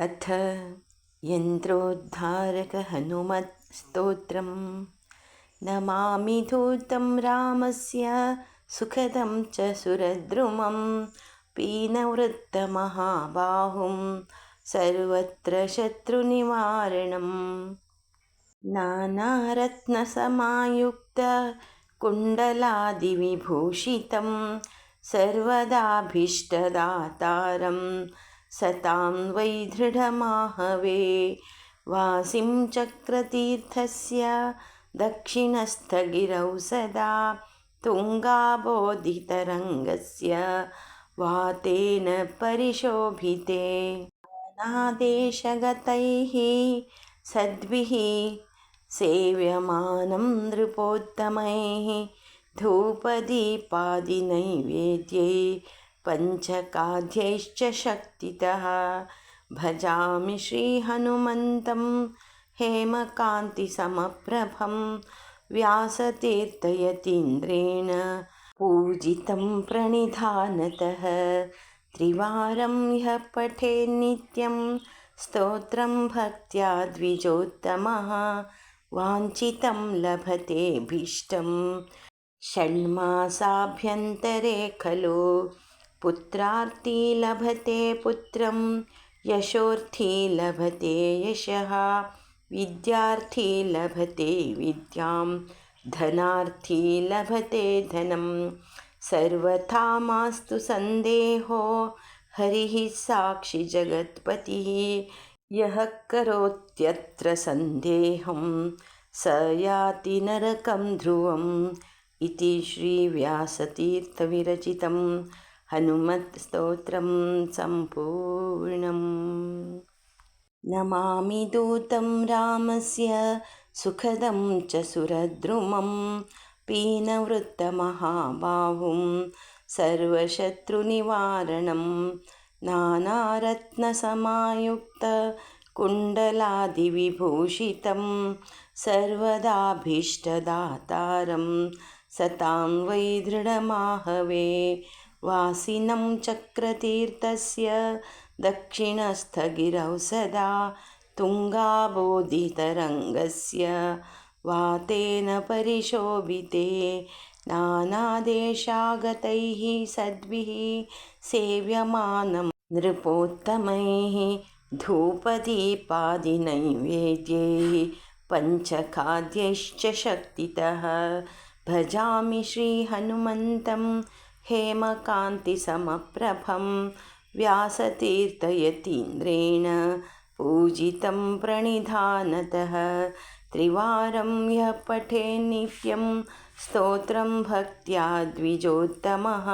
अथ यन्त्रोद्धारकहनुमत्स्तोत्रं। नमामि धूतं रामस्य सुखदं च सुरद्रुमं। पीनवृत्तमहाबाहुं सर्वत्र शत्रुनिवारणम् नानारत्नसमायुक्तकुण्डलादिविभूषितं सर्वदाभीष्टदातारं सतां वै दृढमाहवे। वासिं चक्रतीर्थस्य दक्षिणस्थगिरौ सदा तुङ्गाबोधितरङ्गस्य वातेन परिशोभिते। नानादेशगतैः सद्भिः सेव्यमानं नृपोत्तमैः धूपदीपादिनैवेद्यै पञ्चकाद्यैश्च शक्तितः। भजामि श्रीहनुमन्तं हेमकान्तिसमप्रभं व्यासतीर्थयतीन्द्रेण पूजितं प्रणिधानतः। त्रिवारं ह्यः पठेन्नित्यं स्तोत्रं भक्त्या द्विजोत्तमः, वाञ्छितं लभतेऽभीष्टं। षण्मासाभ्यन्तरे खलु पुत्रार्थी लभते पुत्रं, यशोर्थी लभते यशः, विद्यार्थी लभते विद्यां, धनार्थी लभते धनं। सर्वथा मास्तु सन्देहो, हरिः साक्षिजगत्पतिः यः करोत्यत्र सन्देहं, स याति नरकं ध्रुवम् इति श्रीव्यासतीर्थविरचितं हनुमत्स्तोत्रं सम्पूर्णम्। नमामि दूतं रामस्य सुखदं च सुरद्रुमं पीनवृत्तमहाबाहुं सर्वशत्रुनिवारणं नानारत्नसमायुक्तकुण्डलादिविभूषितं सर्वदाभीष्टदातारं सतां वै दृढमाहवे वासिनं चक्रतीर्थस्य दक्षिणस्थगिरौ सदा तुङ्गाबोधितरङ्गस्य वातेन परिशोभिते नानादेशागतैः सद्भिः सेव्यमानं नृपोत्तमैः धूपदीपादिनैवेद्यैः पञ्चखाद्यैश्च शक्तितः। भजामि श्रीहनुमन्तं हेमकान्तिसमप्रभं व्यासतीर्थयतीन्द्रेण पूजितं प्रणिधानतः। त्रिवारं यः पठेन्नित्यं स्तोत्रं भक्त्या द्विजोत्तमः।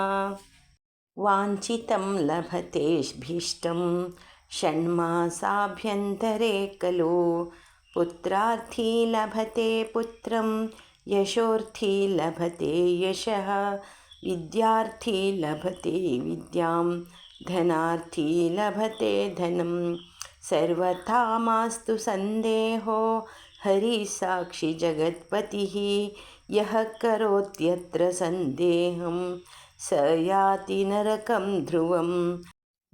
वाञ्छितं लभतेऽभीष्टं षण्मासाभ्यन्तरे खलु। पुत्रार्थी लभते पुत्रं यशोर्थी लभते यशः विद्यार्थी लभते विद्यां धनार्थी लभते धनं। सर्वथा मास्तु सन्देहो हरिसाक्षिजगत्पतिः यः करोत्यत्र सन्देहं। स याति नरकं ध्रुवम्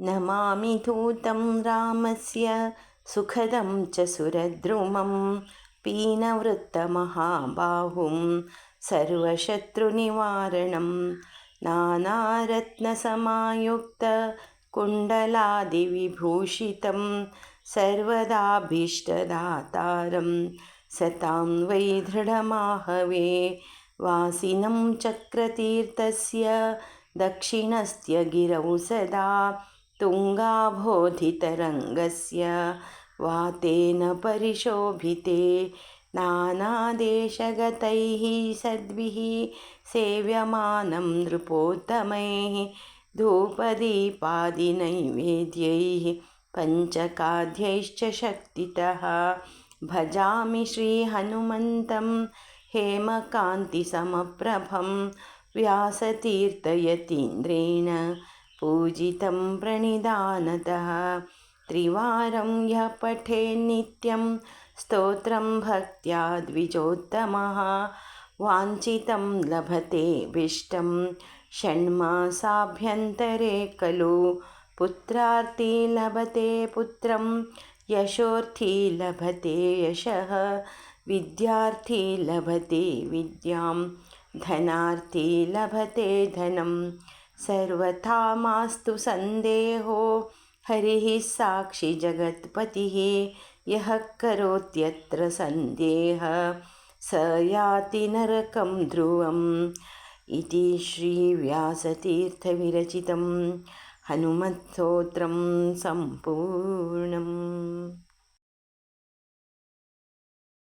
नमामि धूतं रामस्य सुखदं च सुरद्रुमं। पीनवृत्तमहाबाहुं सर्वशत्रुनिवारणं नानारत्नसमायुक्तकुण्डलादिविभूषितं सर्वदाभीष्टदातारं सतां वै दृढमाहवे वासिनं चक्रतीर्थस्य दक्षिणस्थगिरौ सदा तुङ्गाबोधितरङ्गस्य वातेन परिशोभिते नानादेशगतैः सद्भिः सेव्यमानं नृपोत्तमैः धूपदीपादिनैवेद्यैः पञ्चकाद्यैश्च शक्तितः। भजामि श्रीहनुमन्तं हेमकान्तिसमप्रभं व्यासतीर्थयतीन्द्रेण पूजितं प्रणिधानतः त्रिवारं यः पठेन्नित्यं स्तोत्रं भक्त्या द्विजोत्तमः। वाञ्छितं लभतेऽभीष्टं षण्मासाभ्यन्तरे खलु। पुत्रार्थी लभते पुत्रं, यशोर्थी लभते यशः। विद्यार्थी लभते विद्यां, धनार्थी लभते धनं। सर्वथा मास्तु सन्देहो हरिः साक्षि जगत्पतिः यः करोत्यत्र सन्देह स याति नरकं ध्रुवम् इति श्रीव्यासतीर्थविरचितं हनुमत्स्तोत्रं सम्पूर्णम्।